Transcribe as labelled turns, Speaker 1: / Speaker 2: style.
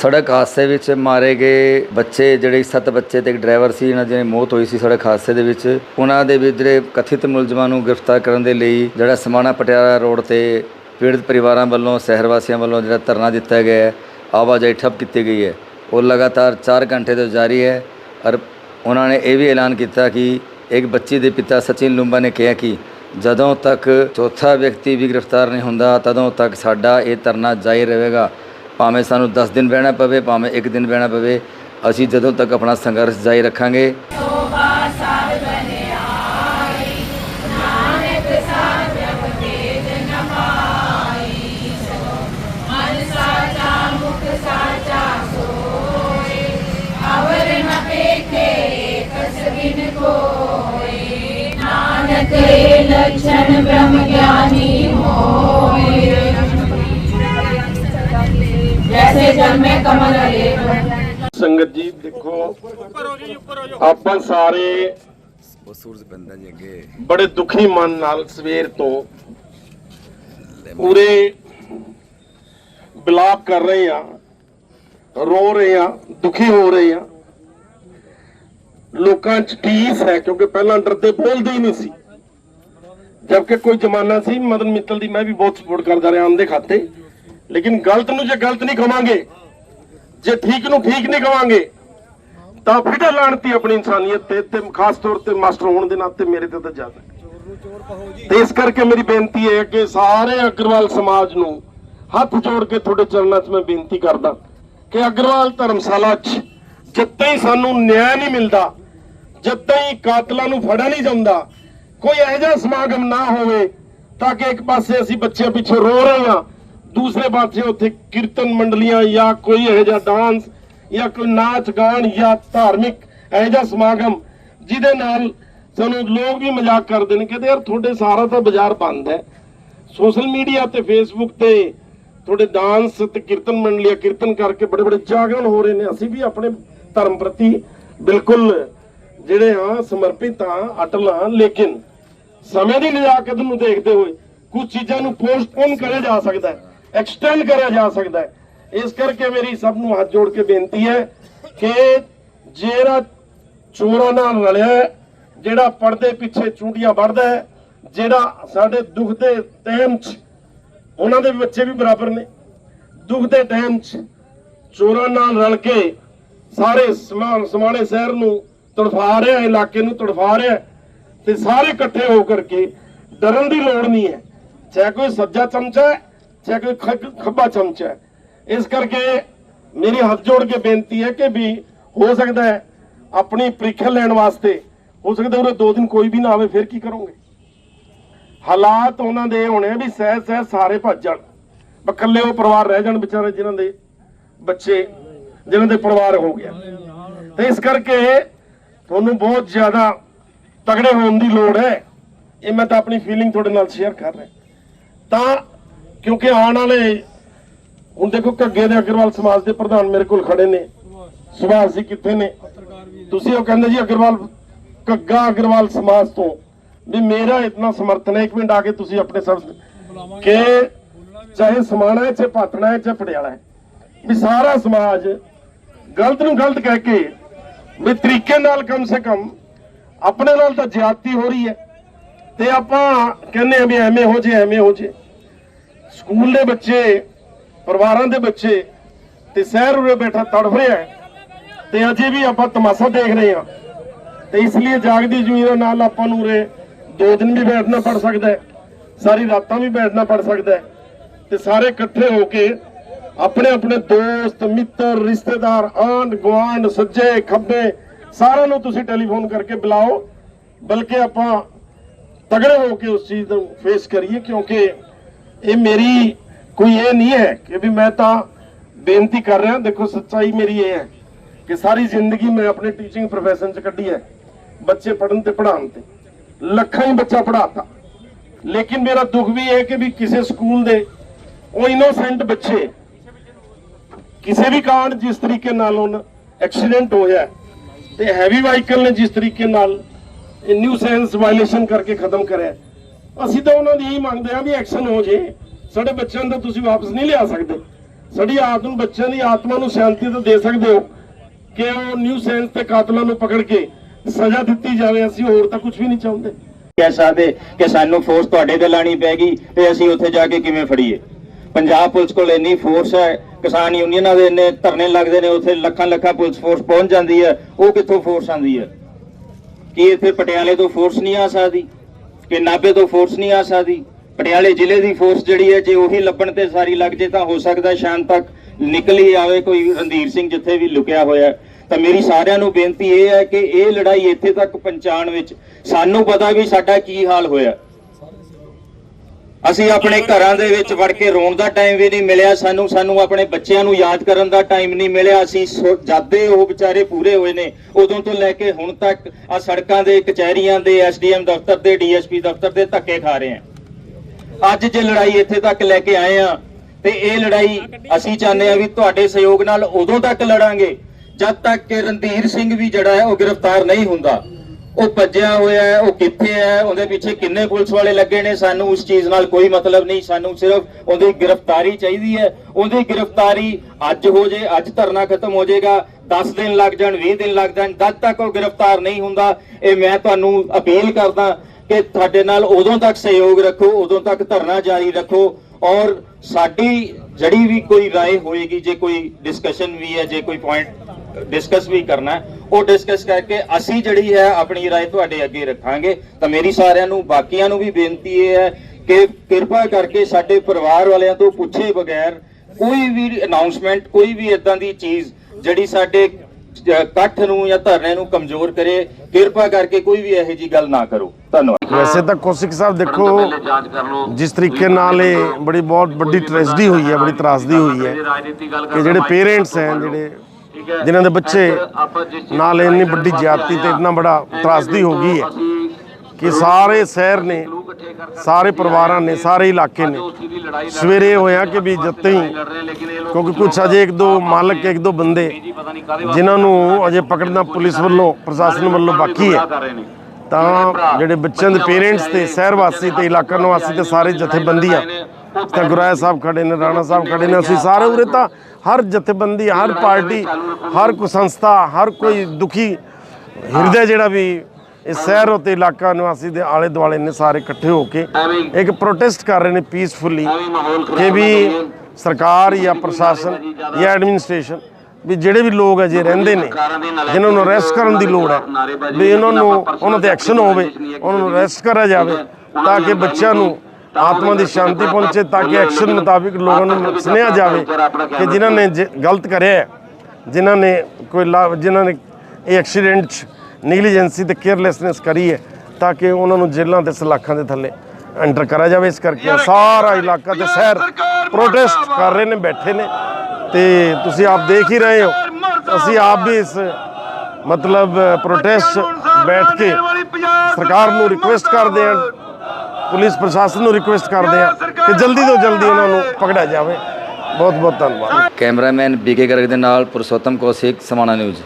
Speaker 1: ਸੜਕ ਹਾਦਸੇ ਵਿੱਚ ਮਾਰੇ ਗਏ ਬੱਚੇ, ਜਿਹੜੇ ਸੱਤ ਬੱਚੇ ਤੇ ਇੱਕ ਡਰਾਈਵਰ ਸੀ ਇਹਨਾਂ ਦੀ ਮੌਤ ਹੋਈ ਸੀ ਸੜਕ ਹਾਦਸੇ ਦੇ ਵਿੱਚ। ਉਹਨਾਂ ਦੇ ਵਿੱਚ ਜਿਹੜੇ ਕਥਿਤ ਮੁਲਜ਼ਮਾਂ ਨੂੰ ਗ੍ਰਿਫਤਾਰ ਕਰਨ ਦੇ ਲਈ ਜਿਹੜਾ ਸਮਾਣਾ ਪਟਿਆਲਾ ਰੋਡ ਤੇ ਪੀੜਤ ਪਰਿਵਾਰਾਂ ਵੱਲੋਂ, ਸ਼ਹਿਰ ਵਾਸੀਆਂ ਵੱਲੋਂ ਜਿਹੜਾ ਧਰਨਾ ਦਿੱਤਾ ਗਿਆ ਹੈ, ਆਵਾਜਾਈ ਠੱਪ ਕੀਤੀ ਗਈ ਹੈ। ਉਹ ਲਗਾਤਾਰ 4 ਘੰਟੇ ਤੋਂ ਜਾਰੀ ਹੈ ਔਰ ਉਹਨਾਂ ਨੇ ਇਹ ਵੀ ਐਲਾਨ ਕੀਤਾ ਕਿ ਇੱਕ ਬੱਚੀ ਦੇ ਪਿਤਾ ਸਚਿਨ ਲੁੰਬਾ ਨੇ ਕਿਹਾ ਕਿ ਜਦੋਂ ਤੱਕ ਚੌਥਾ ਵਿਅਕਤੀ ਵੀ ਗ੍ਰਿਫਤਾਰ ਨਹੀਂ ਹੁੰਦਾ, ਤਦੋਂ ਤੱਕ ਸਾਡਾ ਇਹ ਧਰਨਾ ਜਾਰੀ ਰਹੇਗਾ। ਭਾਵੇਂ ਸਾਨੂੰ 10 ਦਿਨ ਬਹਿਣਾ ਪਵੇ, ਭਾਵੇਂ ਇੱਕ ਦਿਨ ਬਹਿਣਾ ਪਵੇ, ਅਸੀਂ ਜਦੋਂ ਤੱਕ ਆਪਣਾ ਸੰਘਰਸ਼ ਜਾਰੀ ਰੱਖਾਂਗੇ।
Speaker 2: जैसे जन्मे कमल लेप
Speaker 3: ਸੰਗਤ ਜੀ ਦੇਖੋ ਆਪਾਂ ਸਾਰੇ
Speaker 1: ਉਹ ਸੂਰਜ ਪੈਂਦਾ ਜੀ ਅੱਗੇ
Speaker 3: ਬੜੇ ਦੁਖੀ ਮਨ ਨਾਲ ਸਵੇਰ ਤੋਂ ਪੂਰੇ ਬਲਾਕ ਕਰ ਰਹੇ ਆ ਰੋ ਰਹੇ ਆ ਦੁਖੀ ਹੋ ਰਹੇ ਆ ਲੋਕਾਂ ਚ ਟੀਸ ਹੈ ਕਿਉਂਕਿ ਪਹਿਲਾਂ ਡਰਦੇ ਬੋਲਦੇ ਹੀ ਨਹੀਂ ਸੀ ਜਦਕਿ ਕੋਈ ਜ਼ਮਾਨਾ ਸੀ ਮਦਨ ਮਿੱਤਲ ਦੀ ਮੈਂ ਵੀ ਬਹੁਤ ਸਪੋਰਟ ਕਰਦਾ ਰਿਹਾ ਉਹਦੇ ਖਾਤੇ ਲੇਕਿਨ ਗਲਤ ਨੂੰ ਜੇ ਗਲਤ ਨਹੀਂ ਕਵਾਂਗੇ, ਜੇ ਠੀਕ ਨੂੰ ਠੀਕ ਨਹੀਂ ਕਵਾਂਗੇ, ਤਾਂ ਫਿਟਰ ਲਾਣਤੀ ਆਪਣੀ ਇਨਸਾਨੀਅਤ ਤੇ ਤੇ ਖਾਸ ਤੌਰ ਤੇ ਮਾਸਟਰ ਹੋਣ ਦੇ ਨਾਤੇ ਮੇਰੇ ਤੇ ਤਾਂ ਜ਼ਿਆਦਾ। ਤੇ ਇਸ ਕਰਕੇ ਮੇਰੀ ਬੇਨਤੀ ਹੈ ਕਿ ਸਾਰੇ ਅਗਰਵਾਲ ਸਮਾਜ ਨੂੰ ਹੱਥ ਜੋੜ ਕੇ ਤੁਹਾਡੇ ਚਰਨਾਂ 'ਚ ਮੈਂ ਬੇਨਤੀ ਕਰਦਾ ਕਿ ਅਗਰਵਾਲ ਧਰਮਸ਼ਾਲਾ 'ਚ ਜਦ ਤਾਈਂ ਸਾਨੂੰ ਨਿਆਂ ਨਹੀਂ ਮਿਲਦਾ, ਜਦ ਤਾਈਂ ਕਾਤਲਾਂ ਨੂੰ ਫੜਿਆ ਨਹੀਂ ਜਾਂਦਾ, ਕੋਈ ਇਹੋ ਜਿਹਾ ਸਮਾਗਮ ਨਾ ਹੋਵੇ ਤਾਂ ਕਿ ਇੱਕ ਪਾਸੇ ਅਸੀਂ ਬੱਚਿਆਂ ਪਿੱਛੇ ਰੋ ਰਹੇ ਹਾਂ ਦੂਸਰੇ ਪਾਸੇ ਉੱਥੇ ਕੀਰਤਨ ਮੰਡਲੀਆਂ ਜਾਂ ਕੋਈ ਇਹੋ ਜਿਹਾ ਡਾਂਸ ਜਾਂ ਕੋਈ ਨਾਚ ਗਾਣ ਜਾਂ ਧਾਰਮਿਕ ਇਹੋ ਜਿਹਾ ਸਮਾਗਮ ਜਿਹਦੇ ਨਾਲ ਸਾਨੂੰ ਲੋਕ ਵੀ ਮਜ਼ਾਕ ਕਰਦੇ ਨੇ ਕਹਿੰਦੇ ਯਾਰ ਤੁਹਾਡੇ ਸਾਰਾ ਤਾਂ ਬਾਜ਼ਾਰ ਬੰਦ ਹੈ। ਸੋਸ਼ਲ ਮੀਡੀਆ ਤੇ ਫੇਸਬੁੱਕ ਤੇ ਤੁਹਾਡੇ ਡਾਂਸ ਤੇ ਕੀਰਤਨ ਮੰਡਲੀਆਂ ਕੀਰਤਨ ਕਰਕੇ ਬੜੇ ਬੜੇ ਜਾਗਰਣ ਹੋ ਰਹੇ ਨੇ। ਅਸੀਂ ਵੀ ਆਪਣੇ ਧਰਮ ਪ੍ਰਤੀ ਬਿਲਕੁਲ ਜਿਹੜੇ ਆ ਸਮਰਪਿਤ ਹਾਂ ਅਟਲ ਹਾਂ ਲੇਕਿਨ ਸਮੇਂ ਦੀ ਨਜ਼ਾਕਤ ਨੂੰ ਦੇਖਦੇ ਹੋਏ ਕੁਝ ਚੀਜ਼ਾਂ ਨੂੰ ਪੋਸਟਪੋਨ ਕਰਿਆ ਜਾ ਸਕਦਾ ਹੈ। ਐਕਸਟੈਂਡ ਕਰਿਆ ਜਾ ਸਕਦਾ ਹੈ। ਇਸ ਕਰਕੇ ਮੇਰੀ ਸਭ ਨੂੰ ਹੱਥ ਜੋੜ ਕੇ ਬੇਨਤੀ ਹੈ ਕਿ ਜਿਹੜਾ ਚੋਰਾਂ ਨਾਲ ਰਲਿਆ ਜਿਹੜਾ ਪਰਦੇ ਪਿੱਛੇ ਚੂੰਡੀਆਂ ਵੜਦਾ ਹੈ, ਜਿਹੜਾ ਸਾਡੇ ਦੁੱਖ ਦੇ ਟਾਈਮ 'ਚ ਉਹਨਾਂ ਦੇ ਬੱਚੇ ਵੀ ਬਰਾਬਰ ਨੇ। ਦੁੱਖ ਦੇ ਟਾਈਮ 'ਚ ਚੋਰਾਂ ਨਾਲ ਰਲ ਕੇ ਸਾਰੇ ਸਮਾਨ ਸਮਾਣੇ ਸ਼ਹਿਰ ਨੂੰ ਤੜਫਾ ਰਿਹਾ ਇਲਾਕੇ ਨੂੰ ਤੜਫਾ ਰਿਹਾ ਤੇ ਸਾਰੇ ਇਕੱਠੇ ਹੋ ਕਰਕੇ ਡਰਨ ਦੀ ਲੋੜ ਨਹੀਂ ਹੈ। ਚਾਹੇ ਕੋਈ ਸੱਜਾ ਚਮਚਾ ਹੈ ਚਾਹੇ ਕੋਈ ਖੱਬਾ ਚਮਚਾ ਹੈ। ਇਸ ਕਰਕੇ ਮੇਰੀ ਹੱਥ ਜੋੜ ਕੇ ਬੇਨਤੀ ਹੈ ਕਿ ਵੀ ਹੋ ਸਕਦਾ ਹੈ ਆਪਣੀ ਪ੍ਰੀਖਿਆ ਲੈਣ ਵਾਸਤੇ, ਹੋ ਸਕਦਾ ਉਹਰੇ ਦੋ ਦਿਨ ਕੋਈ ਵੀ ਨਾ ਆਵੇ, ਫਿਰ ਕੀ ਕਰੋਗੇ? ਹਾਲਾਤ ਉਹਨਾਂ ਦੇ ਹੋਣੇ ਵੀ ਸਹਿ ਸਹਿ ਸਾਰੇ ਭੱਜ ਜਾਣ। ਇਕੱਲੇ ਉਹ ਪਰਿਵਾਰ ਰਹਿ ਜਾਣ ਵਿਚਾਰੇ ਜਿਨ੍ਹਾਂ ਦੇ ਬੱਚੇ, ਜਿਨ੍ਹਾਂ ਦੇ ਪਰਿਵਾਰ ਹੋ ਗਿਆ ਤੇ ਇਸ ਕਰਕੇ ਤੁਹਾਨੂੰ ਬਹੁਤ ਜ਼ਿਆਦਾ ਤਗੜੇ ਹੋਣ ਦੀ ਲੋੜ ਹੈ। ਇਹ ਮੈਂ ਤਾਂ ਆਪਣੀ ਫੀਲਿੰਗ ਤੁਹਾਡੇ ਨਾਲ ਸ਼ੇਅਰ ਕਰ ਰਿਹਾ। ਤਾਂ ਕਿਉਂਕਿ ਆਉਣ ਵਾਲੇ ਹੁਣ ਦੇਖੋ ਘੱਗੇ ਦੇ ਅਗਰਵਾਲ ਸਮਾਜ ਦੇ ਪ੍ਰਧਾਨ ਮੇਰੇ ਕੋਲ ਖੜੇ ਨੇ। ਸੁਭਾਸ਼ ਜੀ ਕਿੱਥੇ ਨੇ? ਤੁਸੀਂ ਉਹ ਕਹਿੰਦੇ ਜੀ ਅਗਰਵਾਲ ਘੱਗਾ ਅਗਰਵਾਲ ਸਮਾਜ ਤੋਂ। ਵੀ ਮੇਰਾ ਇਤਨਾ ਸਮਰਥਨ ਹੈ ਇੱਕ ਮਿੰਟ ਆ ਕੇ ਤੁਸੀਂ ਆਪਣੇ ਸ਼ਬਦ ਕਿ ਚਾਹੇ ਸਮਾਣਾ ਹੈ ਚਾਹੇ ਪਾਤਣਾ ਹੈ ਚਾਹੇ ਪਟਿਆਲਾ ਹੈ। ਵੀ ਸਾਰਾ ਸਮਾਜ ਗਲਤ ਨੂੰ ਗਲਤ ਕਹਿ ਕੇ ਵੀ ਤਰੀਕੇ ਨਾਲ ਕਮ ਸੇ ਕਮ ਆਪਣੇ ਨਾਲ ਤਾਂ ਜ਼ਿਆਦਤੀ ਹੋ ਰਹੀ ਹੈ। ਤੇ ਆਪਾਂ ਕਹਿੰਦੇ ਆ ਵੀ ਐਵੇਂ ਹੋ ਜੇ ਐਵੇਂ ਹੋ ਜੇ। ਸਕੂਲ ਦੇ ਬੱਚੇ, ਪਰਿਵਾਰਾਂ ਦੇ ਬੱਚੇ ਤੇ ਸ਼ਹਿਰ ਉਰੇ ਬੈਠਾ ਤੜਫ ਰਿਹਾ ਤੇ ਅਜੇ ਵੀ ਆਪਾਂ ਤਮਾਸ਼ਾ ਦੇਖ ਰਹੇ ਹਾਂ। ਤੇ ਇਸ ਲਈ ਜਾਗਦੀ ਜ਼ਮੀਰਾਂ ਨਾਲ ਆਪਾਂ ਨੂੰ ਉਰੇ ਦੋ ਦਿਨ ਵੀ ਬੈਠਣਾ ਪੜ ਸਕਦਾ ਸਾਰੀ ਰਾਤਾਂ ਵੀ ਬੈਠਣਾ ਪੜ ਸਕਦਾ ਤੇ ਸਾਰੇ ਇਕੱਠੇ ਹੋ ਕੇ ਆਪਣੇ ਆਪਣੇ ਦੋਸਤ, ਮਿੱਤਰ, ਰਿਸ਼ਤੇਦਾਰ, ਆਂਢ ਗੁਆਂਢ, ਸੱਜੇ, ਖੱਬੇ, ਸਾਰਿਆਂ ਨੂੰ ਤੁਸੀਂ ਟੈਲੀਫੋਨ ਕਰਕੇ ਬੁਲਾਓ, ਬਲਕਿ ਆਪਾਂ ਤਗੜੇ ਹੋ ਕੇ ਉਸ ਚੀਜ਼ ਨੂੰ ਫੇਸ ਕਰੀਏ, ਕਿਉਂਕਿ ਇਹ ਮੇਰੀ ਕੋਈ ਇਹ ਨਹੀਂ ਹੈ ਕਿ ਵੀ ਮੈਂ ਤਾਂ ਬੇਨਤੀ ਕਰ ਰਿਹਾ, ਦੇਖੋ ਸੱਚਾਈ ਮੇਰੀ ਇਹ ਹੈ ਕਿ ਸਾਰੀ ਜ਼ਿੰਦਗੀ ਮੈਂ ਆਪਣੇ ਟੀਚਿੰਗ ਪ੍ਰੋਫੈਸ਼ਨ 'ਚ ਕੱਢੀ ਹੈ, ਬੱਚੇ ਪੜਨ ਤੇ ਪੜ੍ਹਾਉਣ ਤੇ। ਲੱਖਾਂ ਹੀ ਬੱਚਾ ਪੜਾਤਾ ਲੇਕਿਨ ਮੇਰਾ ਦੁੱਖ ਵੀ ਇਹ ਹੈ ਕਿ ਵੀ ਕਿਸੇ ਸਕੂਲ ਦੇ ਉਹ ਇਨੋਸੈਂਟ ਬੱਚੇ, ਕਿਸੇ ਵੀ ਕਾਰਨ ਜਿਸ ਤਰੀਕੇ ਨਾਲ ਉਹਨਾਂ ਐਕਸੀਡੈਂਟ ਹੋਇਆ ਤੇ ਹੈਵੀ ਵਾਹੀਕਲ ਨੇ ਜਿਸ ਤਰੀਕੇ ਨਾਲ ਇਹ ਨਿਊਸੈਂਸ ਵਾਇਲੇਸ਼ਨ ਕਰਕੇ ਖਤਮ ਕਰਿਆ ਅਸੀਂ ਤਾਂ ਉਹਨਾਂ ਦੀ ਇਹੀ ਮੰਗਦੇ ਆ ਵੀ ਐਕਸ਼ਨ ਹੋ ਜੇ। ਸਾਡੇ ਬੱਚਿਆਂ ਨੂੰ ਤਾਂ ਤੁਸੀਂ ਵਾਪਸ ਨਹੀਂ ਲਿਆ ਸਕਦੇ। ਸਾਡੀ ਆਤਮ ਨੂੰ ਬੱਚਿਆਂ ਦੀ ਆਤਮਾ ਨੂੰ ਸ਼ਾਂਤੀ ਤਾਂ ਦੇ ਸਕਦੇ ਹੋ ਕਿ ਉਹ ਨਿਊ ਸੈਂਸ ਤੇ ਕਾਤਲਾਂ ਨੂੰ ਪਕੜ ਕੇ ਸਜ਼ਾ ਦਿੱਤੀ ਜਾਵੇ, ਅਸੀਂ ਹੋਰ ਤਾਂ ਕੁਝ ਵੀ ਨਹੀਂ ਚਾਹੁੰਦੇ।
Speaker 4: ਕਹਿ ਸਕਦੇ ਕਿ ਸਾਨੂੰ ਫੋਰਸ ਤੁਹਾਡੇ ਤੇ ਲਾਣੀ ਪੈਗੀ ਤੇ ਅਸੀਂ ਉੱਥੇ ਜਾ ਕੇ ਕਿਵੇਂ ਫੜੀਏ? ਪੰਜਾਬ ਪੁਲਿਸ ਕੋਲ ਇੰਨੀ ਫੋਰਸ ਹੈ, ਕਿਸਾਨ ਯੂਨੀਅਨਾਂ ਦੇ ਇੰਨੇ ਧਰਨੇ ਲੱਗਦੇ ਨੇ, ਉੱਥੇ ਲੱਖਾਂ ਲੱਖਾਂ ਪੁਲਿਸ ਫੋਰਸ ਪਹੁੰਚ ਜਾਂਦੀ ਹੈ। ਉਹ ਕਿੱਥੋਂ ਫੋਰਸ ਆਂਦੀ ਹੈ? ਕੀ ਇੱਥੇ ਪਟਿਆਲੇ ਤੋਂ ਫੋਰਸ ਨਹੀਂ ਆ ਸਕਦੀ? ਕਿ ਨਾਭੇ ਤੋਂ ਫੋਰਸ ਨਹੀਂ ਆ ਸਕਦੀ। ਪਟਿਆਲੇ ਜ਼ਿਲ੍ਹੇ ਦੀ ਫੋਰਸ ਜਿਹੜੀ ਹੈ, ਜੇ ਉਹੀ ਲੱਭਣ ਤੇ ਸਾਰੀ ਲੱਗ ਜੇ ਤਾਂ ਹੋ ਸਕਦਾ ਸ਼ਾਮ ਤੱਕ ਨਿਕਲ ਹੀ ਆਵੇ ਕੋਈ ਰਣਧੀਰ ਸਿੰਘ ਜਿੱਥੇ ਵੀ ਲੁਕਿਆ ਹੋਇਆ ਤਾਂ ਮੇਰੀ ਸਾਰਿਆਂ ਨੂੰ ਬੇਨਤੀ ਇਹ ਹੈ ਕਿ ਇਹ ਲੜਾਈ ਇੱਥੇ ਤੱਕ ਪਹੁੰਚਾਉਣ ਵਿੱਚ ਸਾਨੂੰ ਪਤਾ ਵੀ ਸਾਡਾ ਕੀ ਹਾਲ ਹੋਇਆ। ਅਸੀਂ ਆਪਣੇ ਘਰਾਂ ਦੇ ਵਿੱਚ ਵੜ ਕੇ ਰੋਣ ਦਾ ਟਾਈਮ ਵੀ ਨਹੀਂ ਮਿਲਿਆ ਸਾਨੂੰ ਸਾਨੂੰ ਆਪਣੇ ਬੱਚਿਆਂ ਨੂੰ ਯਾਦ ਕਰਨ ਦਾ ਟਾਈਮ ਨਹੀਂ ਮਿਲਿਆ ਅਸੀਂ ਜਦ ਉਹ ਵਿਚਾਰੇ ਪੂਰੇ ਹੋਏ ਨੇ ਉਦੋਂ ਤੋਂ ਲੈ ਕੇ ਹੁਣ ਤੱਕ ਆ ਸੜਕਾਂ ਦੇ ਕਚਹਿਰੀਆਂ ਦੇ ਐਸਡੀਐਮ ਦਫ਼ਤਰ ਦੇ ਡੀਐਸਪੀ ਦਫ਼ਤਰ ਦੇ ਧੱਕੇ ਖਾ ਰਹੇ ਹਾਂ। ਅੱਜ ਜੇ ਲੜਾਈ ਇੱਥੇ ਤੱਕ ਲੈ ਕੇ ਆਏ ਆ ਤੇ ਇਹ ਲੜਾਈ ਅਸੀਂ ਚਾਹੁੰਦੇ ਆ ਵੀ ਤੁਹਾਡੇ ਸਹਿਯੋਗ ਨਾਲ ਉਦੋਂ ਤੱਕ ਲੜਾਂਗੇ ਜਦ ਤੱਕ ਕਿ ਰਣਧੀਰ ਸਿੰਘ ਵੀ ਜਿਹੜਾ ਹੈ ਉਹ ਗ੍ਰਿਫਤਾਰ ਨਹੀਂ ਹੁੰਦਾ। ਉਹ ਭੱਜਿਆ ਹੋਇਆ ਹੈ ਉਹ ਕਿੱਥੇ ਹੈ ਉਹਦੇ ਪਿੱਛੇ ਕਿੰਨੇ ਪੁਲਿਸ ਵਾਲੇ ਲੱਗੇ ਨੇ ਸਾਨੂੰ ਉਸ ਚੀਜ਼ ਨਾਲ ਕੋਈ ਮਤਲਬ ਨਹੀਂ ਸਾਨੂੰ ਸਿਰਫ ਉਹਦੀ ਗ੍ਰਿਫਤਾਰੀ ਚਾਹੀਦੀ ਹੈ ਉਹਦੀ ਗ੍ਰਿਫਤਾਰੀ ਅੱਜ ਹੋ ਜੇ ਅੱਜ ਧਰਨਾ ਖਤਮ ਹੋ ਜਾਏਗਾ 10 ਦਿਨ ਲੱਗ ਜਾਣ 20 ਦਿਨ ਲੱਗ ਜਾਣ ਜਦ ਤੱਕ ਉਹ ਗ੍ਰਿਫਤਾਰ ਨਹੀਂ ਹੁੰਦਾ ਇਹ ਮੈਂ ਤੁਹਾਨੂੰ ਅਪੀਲ ਕਰਦਾ ਕਿ ਤੁਹਾਡੇ ਨਾਲ ਉਦੋਂ ਤੱਕ ਸਹਿਯੋਗ ਰੱਖੋ ਉਦੋਂ ਤੱਕ ਧਰਨਾ ਜਾਰੀ ਰੱਖੋ ਔਰ ਸਾਡੀ ਜਿਹੜੀ ਵੀ ਕੋਈ رائے ਹੋਏਗੀ ਜੇ ਕੋਈ ਡਿਸਕਸ਼ਨ ਵੀ ਹੈ ਜੇ ਕੋਈ ਪੁਆਇੰਟ ਡਿਸਕਸ ਵੀ ਕਰਨਾ ਹੈ ਉਹ ਡਿਸਕਸ ਕਰਕੇ ਅਸੀਂ ਜਿਹੜੀ ਹੈ ਆਪਣੀ رائے ਤੁਹਾਡੇ ਅੱਗੇ ਰੱਖਾਂਗੇ ਤਾਂ ਮੇਰੀ ਸਾਰਿਆਂ ਨੂੰ ਬਾਕੀਆਂ ਨੂੰ ਵੀ ਬੇਨਤੀ ਇਹ ਹੈ ਕਿ ਕਿਰਪਾ ਕਰਕੇ ਸਾਡੇ ਪਰਿਵਾਰ ਵਾਲਿਆਂ ਤੋਂ ਪੁੱਛੇ ਬਗੈਰ ਕੋਈ ਵੀ ਅਨਾਉਂਸਮੈਂਟ ਕੋਈ ਵੀ ਇਦਾਂ ਦੀ ਚੀਜ਼ ਜਿਹੜੀ ਸਾਡੇ ਅਹ, ਇਕੱਠ ਨੂੰ ਜਾਂ ਧਰਨੇ ਨੂੰ ਕਮਜ਼ੋਰ ਕਰੇ ਕਿਰਪਾ ਕਰਕੇ ਕੋਈ ਵੀ ਇਹੋ ਜੀ ਗੱਲ ਨਾ ਕਰੋ ਧੰਨਵਾਦ
Speaker 5: ਵੈਸੇ ਤਾਂ ਕੋਸਿਕ ਸਾਹਿਬ ਦੇਖੋ ਜਿਸ ਤਰੀਕੇ ਨਾਲ ਇਹ ਬੜੀ ਬਹੁਤ ਵੱਡੀ ਟ੍ਰੈਜਡੀ ਹੋਈ ਹੈ ਬੜੀ ਤਰਾਸਦੀ ਹੋਈ ਹੈ ਕਿ ਜਿਹੜੇ ਪੇਰੈਂਟਸ ਹੈ ਜਿਹੜੇ ਜਿਨ੍ਹਾਂ ਦੇ ਬੱਚੇ ਨਾਲ ਇੰਨੀ ਵੱਡੀ ਜ਼ਿਆਦਤੀ ਤੇ ਇੰਨਾ ਬੜਾ ਤਰਾਸਦੀ ਹੋ ਗਈ ਹੈ ਕਿ ਸਾਰੇ ਸ਼ਹਿਰ ਨੇ ਸਾਰੇ ਪਰਿਵਾਰਾਂ ਨੇ ਸਾਰੇ ਇਲਾਕੇ ਨੇ। ਸਵੇਰੇ ਹੋਇਆ ਕਿ ਵੀ ਜਦ ਹੀ ਕਿਉਂਕਿ ਕੁਝ ਅਜੇ ਇੱਕ ਦੋ ਮਾਲਕ ਇੱਕ ਦੋ ਬੰਦੇ ਜਿਨ੍ਹਾਂ ਨੂੰ ਅਜੇ ਪਕੜਨਾ ਪੁਲਿਸ ਵੱਲੋਂ ਪ੍ਰਸ਼ਾਸਨ ਵੱਲੋਂ ਬਾਕੀ ਹੈ। ਤਾਂ ਜਿਹੜੇ ਬੱਚਿਆਂ ਦੇ ਪੇਰੈਂਟਸ ਤੇ ਸ਼ਹਿਰ ਵਾਸੀ ਤੇ ਇਲਾਕਾ ਨਿਵਾਸੀ ਤੇ ਸਾਰੇ ਜਥੇਬੰਦੀਆਂ ਤਾਂ ਗੁਰਾਇਆ ਸਾਹਿਬ ਖੜੇ ਨੇ ਰਾਣਾ ਸਾਹਿਬ ਖੜੇ ਨੇ ਅਸੀਂ ਸਾਰੇ ਉਰੇ ਤਾਂ ਹਰ ਜਥੇਬੰਦੀ ਹਰ ਪਾਰਟੀ ਹਰ ਕੋਈ ਸੰਸਥਾ ਹਰ ਕੋਈ ਦੁਖੀ ਹਿਰਦੇ ਜਿਹੜਾ ਵੀ ਇਸ ਸ਼ਹਿਰ ਅਤੇ ਇਲਾਕਾ ਨਿਵਾਸੀ ਦੇ ਆਲੇ ਦੁਆਲੇ ਨੇ ਸਾਰੇ ਇਕੱਠੇ ਹੋ ਕੇ ਇੱਕ ਪ੍ਰੋਟੈਸਟ ਕਰ ਰਹੇ ਨੇ ਪੀਸਫੁਲੀ ਕਿ ਵੀ ਸਰਕਾਰ ਜਾਂ ਪ੍ਰਸ਼ਾਸਨ ਜਾਂ ਐਡਮਿਨਿਸਟ੍ਰੇਸ਼ਨ ਵੀ ਜਿਹੜੇ ਵੀ ਲੋਕ ਅਜੇ ਰਹਿੰਦੇ ਨੇ ਜਿਨ੍ਹਾਂ ਨੂੰ ਅਰੈਸਟ ਕਰਨ ਦੀ ਲੋੜ ਹੈ ਵੀ ਇਹਨਾਂ ਨੂੰ ਉਹਨਾਂ ਤੇ ਐਕਸ਼ਨ ਹੋਵੇ ਉਹਨਾਂ ਨੂੰ ਅਰੈਸਟ ਕਰਿਆ ਜਾਵੇ ਤਾਂ ਕਿ ਬੱਚਿਆਂ ਨੂੰ ਆਤਮਾ ਦੀ ਸ਼ਾਂਤੀ ਪਹੁੰਚੇ ਤਾਂ ਕਿ ਐਕਸ਼ਨ ਮੁਤਾਬਿਕ ਲੋਕਾਂ ਨੂੰ ਸੁਣਿਆ ਜਾਵੇ ਕਿ ਜਿਨ੍ਹਾਂ ਨੇ ਗਲਤ ਕਰਿਆ ਜਿਨ੍ਹਾਂ ਨੇ ਕੋਈ ਲਾ- ਜਿਨ੍ਹਾਂ ਨੇ ਇਹ ਐਕਸੀਡੈਂਟ 'ਚ ਨੈਗਲੀਜੈਂਸੀ ਤੇ ਕੇਅਰਲੈਸਨੈਸ ਕਰੀ ਹੈ ਤਾਂ ਕਿ ਉਹਨਾਂ ਨੂੰ ਜੇਲ੍ਹਾਂ ਤੇ ਸਲਾਖਾਂ ਦੇ ਥੱਲੇ ਐਂਟਰ ਕਰਿਆ ਜਾਵੇ। ਇਸ ਕਰਕੇ ਸਾਰਾ ਇਲਾਕਾ ਤੇ ਸ਼ਹਿਰ ਪ੍ਰੋਟੈਸਟ ਕਰ ਰਹੇ ਨੇ ਬੈਠੇ ਨੇ। ਤੇ ਤੁਸੀਂ ਆਪ ਦੇਖ ਹੀ ਰਹੇ ਹੋ। ਅਸੀਂ ਆਪ ਵੀ ਇਸ ਮਤਲਬ ਪ੍ਰੋਟੈਸਟ ਬੈਠ ਕੇ ਸਰਕਾਰ ਨੂੰ ਰਿਕੁਐਸਟ ਕਰਦੇ ਹਾਂ। ਪੁਲਿਸ ਪ੍ਰਸ਼ਾਸਨ ਨੂੰ ਰਿਕੁਐਸਟ ਕਰਦੇ ਹਾਂ ਕਿ ਜਲਦੀ ਤੋਂ ਜਲਦੀ ਉਹਨਾਂ ਨੂੰ ਪਕੜਿਆ ਜਾਵੇ। ਬਹੁਤ ਬਹੁਤ ਧੰਨਵਾਦ
Speaker 1: ਕੈਮਰਾਮੈਨ ਬੀਕੇ ਗਰਗ ਦੇ ਨਾਲ ਪੁਰਸ਼ੋਤਮ ਕੌਸ਼ਿਕ ਸਮਾਣਾ ਨਿਊਜ਼।